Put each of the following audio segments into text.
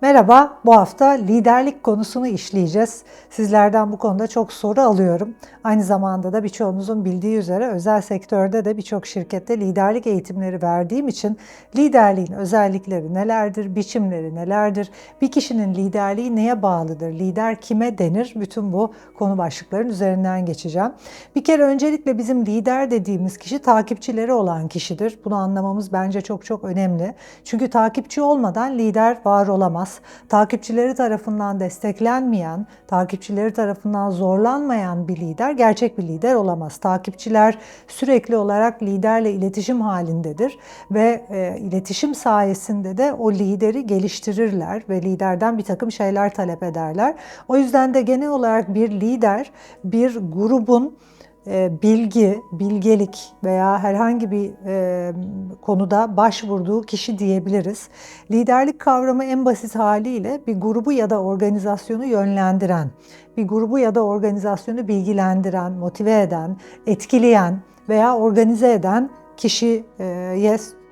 Merhaba, bu hafta liderlik konusunu işleyeceğiz. Sizlerden bu konuda çok soru alıyorum. Aynı zamanda da birçoğunuzun bildiği üzere özel sektörde de birçok şirkette liderlik eğitimleri verdiğim için liderliğin özellikleri nelerdir, biçimleri nelerdir, bir kişinin liderliği neye bağlıdır, lider kime denir, bütün bu konu başlıkların üzerinden geçeceğim. Bir kere öncelikle bizim lider dediğimiz kişi takipçileri olan kişidir. Bunu anlamamız bence çok çok önemli. Çünkü takipçi olmadan lider var olamaz olmaz. Takipçileri tarafından desteklenmeyen, takipçileri tarafından zorlanmayan bir lider gerçek bir lider olamaz. Takipçiler sürekli olarak liderle iletişim halindedir ve e, iletişim sayesinde de o lideri geliştirirler ve liderden bir takım şeyler talep ederler. O yüzden de genel olarak bir lider bir grubun bilgi, bilgelik veya herhangi bir e, konuda başvurduğu kişi diyebiliriz. Liderlik kavramı en basit haliyle bir grubu ya da organizasyonu yönlendiren, bir grubu ya da organizasyonu bilgilendiren, motive eden, etkileyen veya organize eden kişiye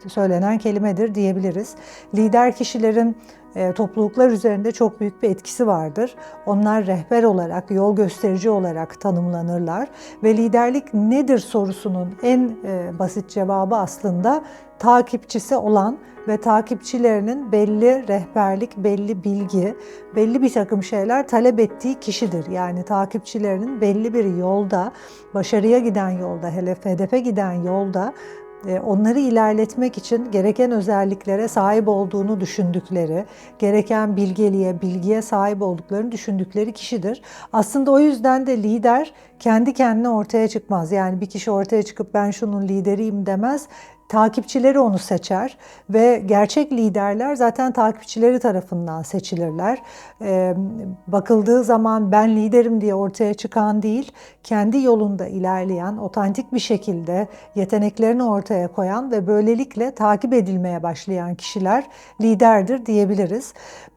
söylenen kelimedir diyebiliriz. Lider kişilerin e, topluluklar üzerinde çok büyük bir etkisi vardır. Onlar rehber olarak, yol gösterici olarak tanımlanırlar ve liderlik nedir sorusunun en e, basit cevabı aslında takipçisi olan ve takipçilerinin belli rehberlik, belli bilgi, belli bir takım şeyler talep ettiği kişidir. Yani takipçilerinin belli bir yolda, başarıya giden yolda, hedefe giden yolda e, onları ilerletmek için gereken özelliklere sahip olduğunu düşündükleri, gereken bilgeliğe, bilgiye sahip olduklarını düşündükleri kişidir. Aslında o yüzden de lider kendi kendine ortaya çıkmaz. Yani bir kişi ortaya çıkıp ben şunun lideriyim demez takipçileri onu seçer ve gerçek liderler zaten takipçileri tarafından seçilirler. Ee, bakıldığı zaman ben liderim diye ortaya çıkan değil, kendi yolunda ilerleyen, otantik bir şekilde yeteneklerini ortaya koyan ve böylelikle takip edilmeye başlayan kişiler liderdir diyebiliriz.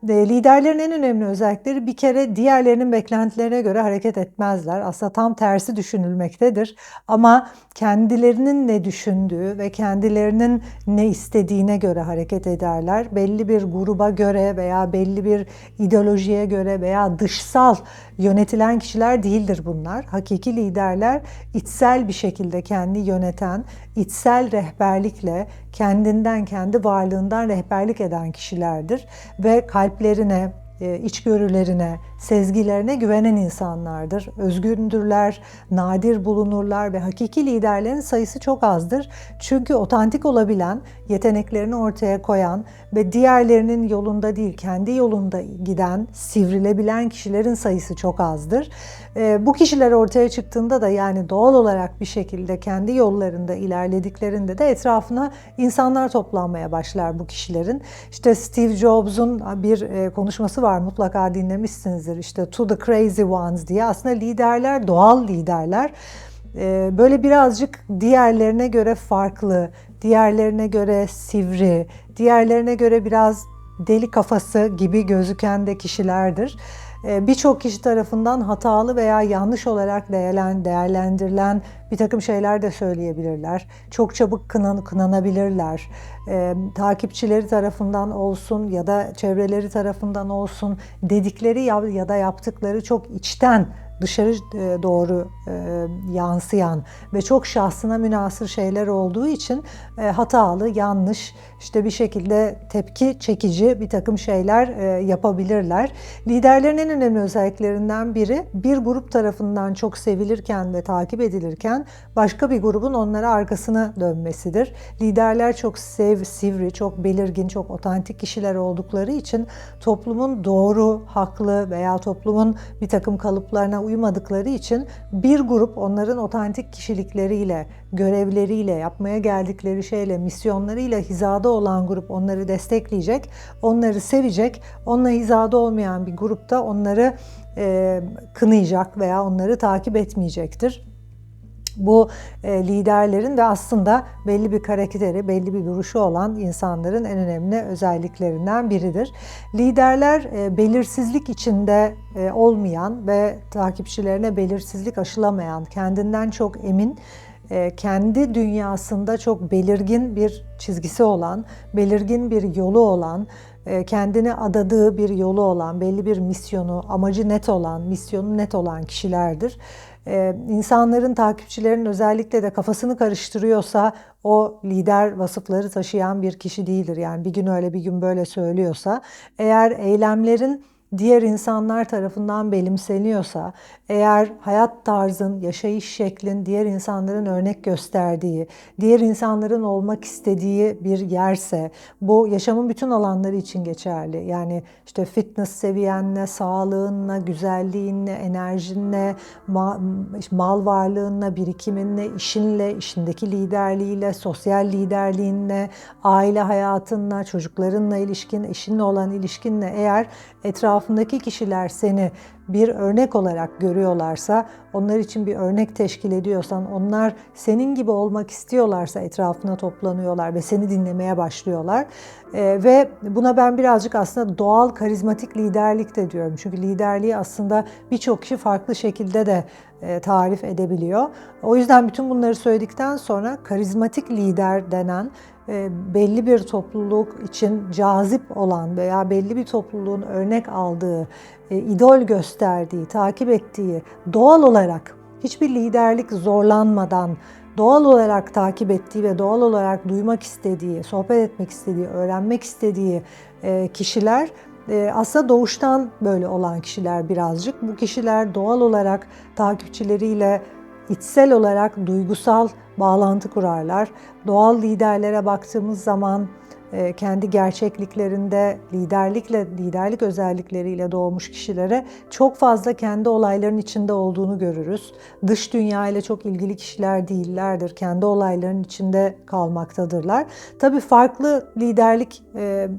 Ee, liderlerin en önemli özellikleri bir kere diğerlerinin beklentilerine göre hareket etmezler. Aslında tam tersi düşünülmektedir. Ama kendilerinin ne düşündüğü ve kendilerinin ne istediğine göre hareket ederler. Belli bir gruba göre veya belli bir ideolojiye göre veya dışsal yönetilen kişiler değildir bunlar. Hakiki liderler içsel bir şekilde kendi yöneten, içsel rehberlikle kendinden, kendi varlığından rehberlik eden kişilerdir ve kalplerine, e, içgörülerine, sezgilerine güvenen insanlardır. Özgündürler, nadir bulunurlar ve hakiki liderlerin sayısı çok azdır. Çünkü otantik olabilen, yeteneklerini ortaya koyan ve diğerlerinin yolunda değil, kendi yolunda giden, sivrilebilen kişilerin sayısı çok azdır. E, bu kişiler ortaya çıktığında da yani doğal olarak bir şekilde kendi yollarında ilerlediklerinde de etrafına insanlar toplanmaya başlar bu kişilerin. İşte Steve Jobs'un bir e, konuşması var mutlaka dinlemişsinizdir işte To the Crazy Ones diye aslında liderler doğal liderler. E, böyle birazcık diğerlerine göre farklı, diğerlerine göre sivri, diğerlerine göre biraz deli kafası gibi gözüken de kişilerdir. Ee, birçok kişi tarafından hatalı veya yanlış olarak değerlendirilen bir takım şeyler de söyleyebilirler. Çok çabuk kınan, kınanabilirler. E, takipçileri tarafından olsun ya da çevreleri tarafından olsun dedikleri ya da yaptıkları çok içten dışarı e, doğru e, yansıyan ve çok şahsına münasır şeyler olduğu için e, hatalı, yanlış, işte bir şekilde tepki çekici bir takım şeyler yapabilirler. Liderlerin en önemli özelliklerinden biri bir grup tarafından çok sevilirken ve takip edilirken başka bir grubun onlara arkasına dönmesidir. Liderler çok sev, sivri, çok belirgin, çok otantik kişiler oldukları için toplumun doğru, haklı veya toplumun bir takım kalıplarına uymadıkları için bir grup onların otantik kişilikleriyle, görevleriyle, yapmaya geldikleri şeyle, misyonlarıyla hizada olan grup onları destekleyecek, onları sevecek, onunla hizada olmayan bir grupta onları e, kınayacak veya onları takip etmeyecektir bu e, liderlerin ve aslında belli bir karakteri, belli bir duruşu olan insanların en önemli özelliklerinden biridir. Liderler e, belirsizlik içinde e, olmayan ve takipçilerine belirsizlik aşılamayan, kendinden çok emin, e, kendi dünyasında çok belirgin bir çizgisi olan, belirgin bir yolu olan, e, kendine adadığı bir yolu olan, belli bir misyonu, amacı net olan, misyonu net olan kişilerdir. Ee, insanların, takipçilerin özellikle de kafasını karıştırıyorsa o lider vasıfları taşıyan bir kişi değildir. Yani bir gün öyle bir gün böyle söylüyorsa eğer eylemlerin diğer insanlar tarafından benimseniyorsa, eğer hayat tarzın, yaşayış şeklin diğer insanların örnek gösterdiği, diğer insanların olmak istediği bir yerse, bu yaşamın bütün alanları için geçerli. Yani işte fitness seviyenle, sağlığınla, güzelliğinle, enerjinle, mal varlığınla, birikiminle, işinle, işindeki liderliğiyle, sosyal liderliğinle, aile hayatınla, çocuklarınla ilişkin, eşinle olan ilişkinle eğer etrafındaki kişiler seni bir örnek olarak görüyorlarsa, onlar için bir örnek teşkil ediyorsan, onlar senin gibi olmak istiyorlarsa etrafına toplanıyorlar ve seni dinlemeye başlıyorlar. E, ve buna ben birazcık aslında doğal karizmatik liderlik de diyorum. Çünkü liderliği aslında birçok kişi farklı şekilde de e, tarif edebiliyor. O yüzden bütün bunları söyledikten sonra karizmatik lider denen belli bir topluluk için cazip olan veya belli bir topluluğun örnek aldığı, e, idol gösterdiği, takip ettiği, doğal olarak hiçbir liderlik zorlanmadan doğal olarak takip ettiği ve doğal olarak duymak istediği, sohbet etmek istediği, öğrenmek istediği e, kişiler aslında doğuştan böyle olan kişiler birazcık. Bu kişiler doğal olarak takipçileriyle içsel olarak duygusal bağlantı kurarlar. Doğal liderlere baktığımız zaman e, kendi gerçekliklerinde liderlikle, liderlik özellikleriyle doğmuş kişilere çok fazla kendi olayların içinde olduğunu görürüz. Dış dünya ile çok ilgili kişiler değillerdir. Kendi olayların içinde kalmaktadırlar. Tabii farklı liderlik e,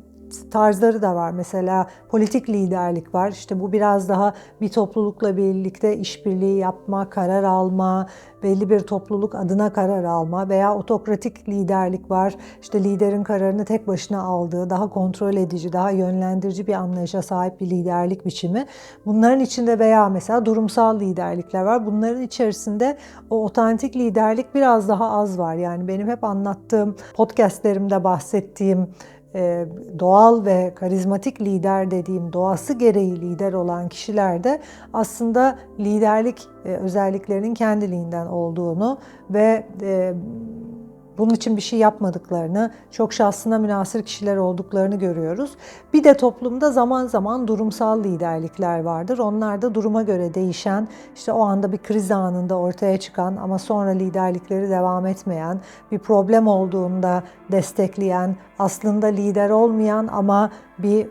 tarzları da var. Mesela politik liderlik var. İşte bu biraz daha bir toplulukla birlikte işbirliği yapma, karar alma, belli bir topluluk adına karar alma veya otokratik liderlik var. İşte liderin kararını tek başına aldığı, daha kontrol edici, daha yönlendirici bir anlayışa sahip bir liderlik biçimi. Bunların içinde veya mesela durumsal liderlikler var. Bunların içerisinde o otantik liderlik biraz daha az var. Yani benim hep anlattığım, podcastlerimde bahsettiğim doğal ve karizmatik lider dediğim doğası gereği lider olan kişilerde aslında liderlik e, özelliklerinin kendiliğinden olduğunu ve e, bunun için bir şey yapmadıklarını, çok şahsına münasır kişiler olduklarını görüyoruz. Bir de toplumda zaman zaman durumsal liderlikler vardır. Onlar da duruma göre değişen, işte o anda bir kriz anında ortaya çıkan ama sonra liderlikleri devam etmeyen, bir problem olduğunda destekleyen, aslında lider olmayan ama bir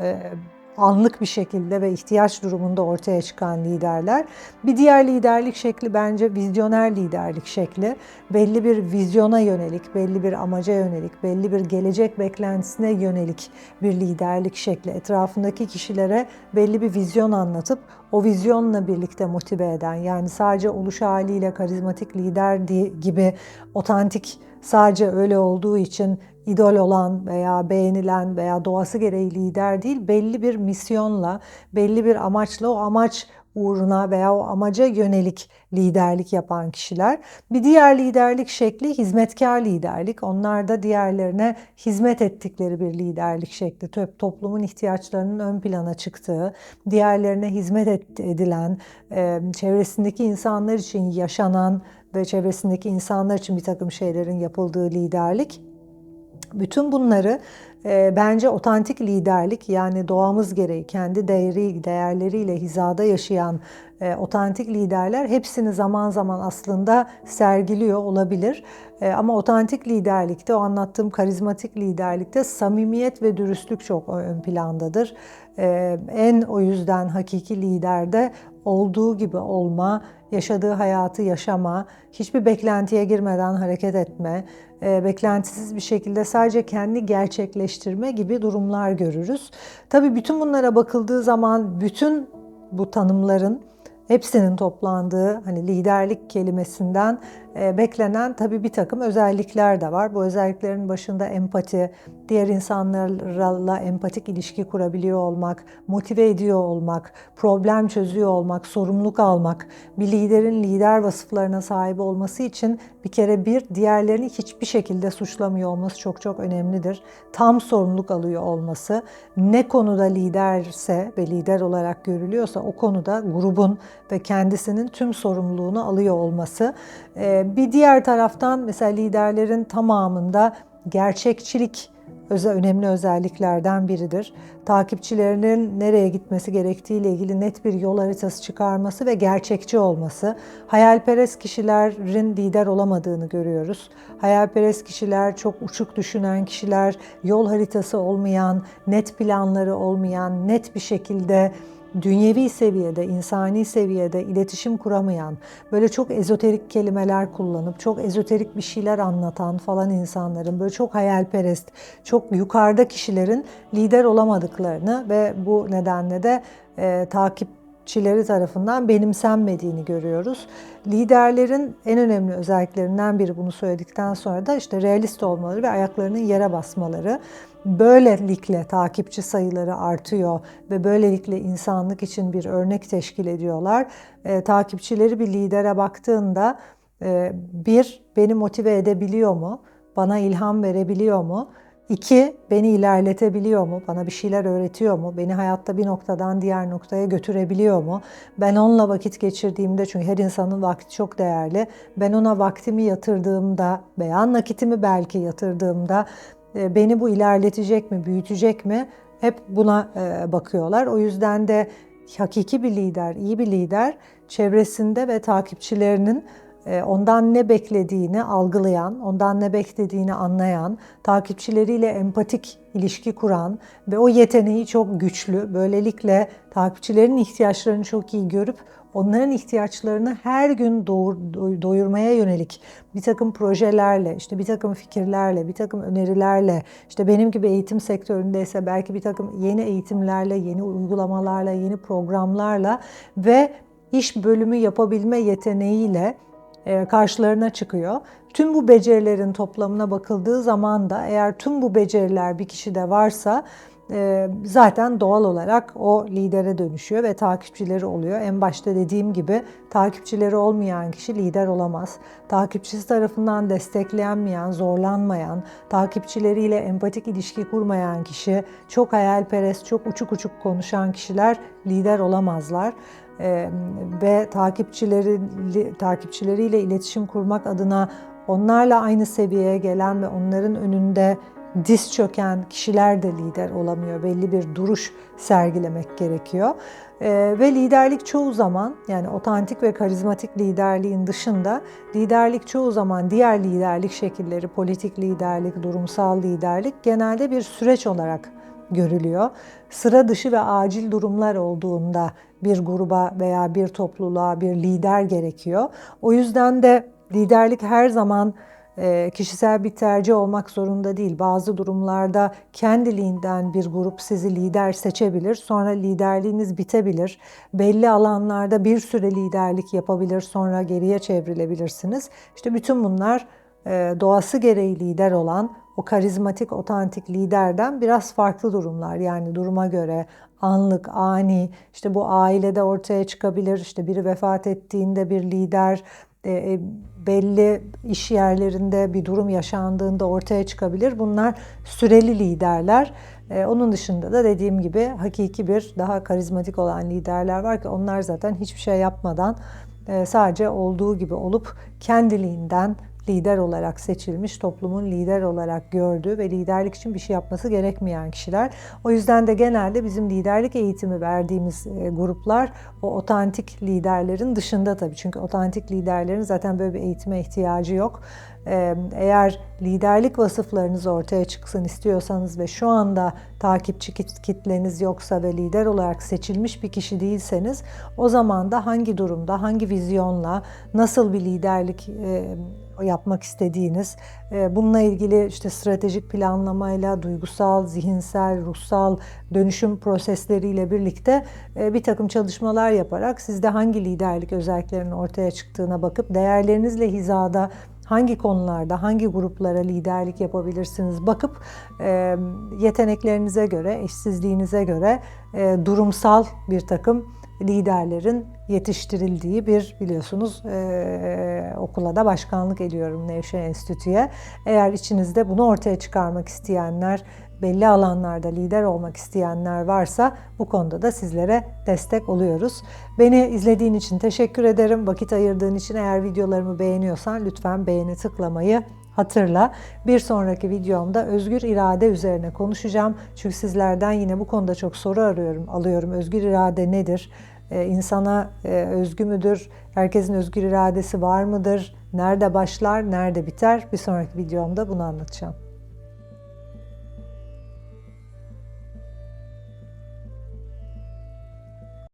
e, anlık bir şekilde ve ihtiyaç durumunda ortaya çıkan liderler. Bir diğer liderlik şekli bence vizyoner liderlik şekli. Belli bir vizyona yönelik, belli bir amaca yönelik, belli bir gelecek beklentisine yönelik bir liderlik şekli. Etrafındaki kişilere belli bir vizyon anlatıp o vizyonla birlikte motive eden yani sadece oluş haliyle karizmatik lider gibi otantik sadece öyle olduğu için idol olan veya beğenilen veya doğası gereği lider değil, belli bir misyonla, belli bir amaçla o amaç uğruna veya o amaca yönelik liderlik yapan kişiler. Bir diğer liderlik şekli hizmetkar liderlik. Onlar da diğerlerine hizmet ettikleri bir liderlik şekli. Toplumun ihtiyaçlarının ön plana çıktığı, diğerlerine hizmet edilen, çevresindeki insanlar için yaşanan ve çevresindeki insanlar için bir takım şeylerin yapıldığı liderlik. Bütün bunları bence otantik liderlik yani doğamız gereği kendi değeri değerleriyle hizada yaşayan e, otantik liderler hepsini zaman zaman aslında sergiliyor olabilir. E, ama otantik liderlikte o anlattığım karizmatik liderlikte samimiyet ve dürüstlük çok ön plandadır. E, en o yüzden hakiki liderde olduğu gibi olma, yaşadığı hayatı yaşama, hiçbir beklentiye girmeden hareket etme, e, beklentisiz bir şekilde sadece kendi gerçekleştirme gibi durumlar görürüz. Tabii bütün bunlara bakıldığı zaman bütün bu tanımların hepsinin toplandığı hani liderlik kelimesinden beklenen tabii bir takım özellikler de var. Bu özelliklerin başında empati, diğer insanlarla empatik ilişki kurabiliyor olmak, motive ediyor olmak, problem çözüyor olmak, sorumluluk almak, bir liderin lider vasıflarına sahip olması için bir kere bir diğerlerini hiçbir şekilde suçlamıyor olması çok çok önemlidir. Tam sorumluluk alıyor olması, ne konuda liderse ve lider olarak görülüyorsa o konuda grubun ve kendisinin tüm sorumluluğunu alıyor olması. Bir diğer taraftan mesela liderlerin tamamında gerçekçilik özel, önemli özelliklerden biridir. Takipçilerinin nereye gitmesi gerektiğiyle ilgili net bir yol haritası çıkarması ve gerçekçi olması. Hayalperest kişilerin lider olamadığını görüyoruz. Hayalperest kişiler, çok uçuk düşünen kişiler, yol haritası olmayan, net planları olmayan, net bir şekilde dünyevi seviyede, insani seviyede iletişim kuramayan, böyle çok ezoterik kelimeler kullanıp çok ezoterik bir şeyler anlatan falan insanların, böyle çok hayalperest, çok yukarıda kişilerin lider olamadıklarını ve bu nedenle de e, takip çileri tarafından benimsenmediğini görüyoruz. Liderlerin en önemli özelliklerinden biri bunu söyledikten sonra da işte realist olmaları ve ayaklarının yere basmaları. Böylelikle takipçi sayıları artıyor ve böylelikle insanlık için bir örnek teşkil ediyorlar. E, takipçileri bir lidere baktığında e, bir, beni motive edebiliyor mu? Bana ilham verebiliyor mu? İki, beni ilerletebiliyor mu? Bana bir şeyler öğretiyor mu? Beni hayatta bir noktadan diğer noktaya götürebiliyor mu? Ben onunla vakit geçirdiğimde, çünkü her insanın vakti çok değerli. Ben ona vaktimi yatırdığımda veya nakitimi belki yatırdığımda e, beni bu ilerletecek mi, büyütecek mi? Hep buna e, bakıyorlar. O yüzden de hakiki bir lider, iyi bir lider çevresinde ve takipçilerinin ondan ne beklediğini algılayan, ondan ne beklediğini anlayan, takipçileriyle empatik ilişki kuran ve o yeteneği çok güçlü. Böylelikle takipçilerin ihtiyaçlarını çok iyi görüp onların ihtiyaçlarını her gün doğur, doyurmaya yönelik bir takım projelerle, işte bir takım fikirlerle, bir takım önerilerle, işte benim gibi eğitim sektöründeyse belki bir takım yeni eğitimlerle, yeni uygulamalarla, yeni programlarla ve iş bölümü yapabilme yeteneğiyle karşılarına çıkıyor. Tüm bu becerilerin toplamına bakıldığı zaman da eğer tüm bu beceriler bir kişide varsa e, zaten doğal olarak o lidere dönüşüyor ve takipçileri oluyor. En başta dediğim gibi takipçileri olmayan kişi lider olamaz. Takipçisi tarafından desteklenmeyen, zorlanmayan, takipçileriyle empatik ilişki kurmayan kişi, çok hayalperest, çok uçuk uçuk konuşan kişiler lider olamazlar e, ve takipçileri takipçileriyle iletişim kurmak adına onlarla aynı seviyeye gelen ve onların önünde diz çöken kişiler de lider olamıyor. Belli bir duruş sergilemek gerekiyor. Ee, ve liderlik çoğu zaman yani otantik ve karizmatik liderliğin dışında liderlik çoğu zaman diğer liderlik şekilleri, politik liderlik, durumsal liderlik genelde bir süreç olarak görülüyor. Sıra dışı ve acil durumlar olduğunda bir gruba veya bir topluluğa bir lider gerekiyor. O yüzden de liderlik her zaman e, kişisel bir tercih olmak zorunda değil. Bazı durumlarda kendiliğinden bir grup sizi lider seçebilir. Sonra liderliğiniz bitebilir. Belli alanlarda bir süre liderlik yapabilir. Sonra geriye çevrilebilirsiniz. İşte bütün bunlar e, doğası gereği lider olan o karizmatik, otantik liderden biraz farklı durumlar. Yani duruma göre anlık, ani, işte bu ailede ortaya çıkabilir. İşte biri vefat ettiğinde bir lider e, e, belli iş yerlerinde bir durum yaşandığında ortaya çıkabilir. Bunlar süreli liderler. E, onun dışında da dediğim gibi hakiki bir daha karizmatik olan liderler var ki onlar zaten hiçbir şey yapmadan sadece olduğu gibi olup kendiliğinden lider olarak seçilmiş, toplumun lider olarak gördüğü ve liderlik için bir şey yapması gerekmeyen kişiler. O yüzden de genelde bizim liderlik eğitimi verdiğimiz e, gruplar o otantik liderlerin dışında tabii. Çünkü otantik liderlerin zaten böyle bir eğitime ihtiyacı yok. E, eğer liderlik vasıflarınız ortaya çıksın istiyorsanız ve şu anda takipçi kitleniz yoksa ve lider olarak seçilmiş bir kişi değilseniz o zaman da hangi durumda, hangi vizyonla, nasıl bir liderlik e, yapmak istediğiniz, e, bununla ilgili işte stratejik planlamayla, duygusal, zihinsel, ruhsal dönüşüm prosesleriyle birlikte e, bir takım çalışmalar yaparak sizde hangi liderlik özelliklerinin ortaya çıktığına bakıp değerlerinizle hizada hangi konularda, hangi gruplara liderlik yapabilirsiniz bakıp e, yeteneklerinize göre, eşsizliğinize göre durumsal bir takım liderlerin yetiştirildiği bir biliyorsunuz e, okula da başkanlık ediyorum Nevşehir Enstitü'ye. Eğer içinizde bunu ortaya çıkarmak isteyenler, belli alanlarda lider olmak isteyenler varsa bu konuda da sizlere destek oluyoruz. Beni izlediğin için teşekkür ederim. Vakit ayırdığın için eğer videolarımı beğeniyorsan lütfen beğeni tıklamayı hatırla. Bir sonraki videomda özgür irade üzerine konuşacağım. Çünkü sizlerden yine bu konuda çok soru arıyorum, alıyorum. Özgür irade nedir? Ee, insana e, özgü müdür? Herkesin özgür iradesi var mıdır? Nerede başlar, nerede biter? Bir sonraki videomda bunu anlatacağım.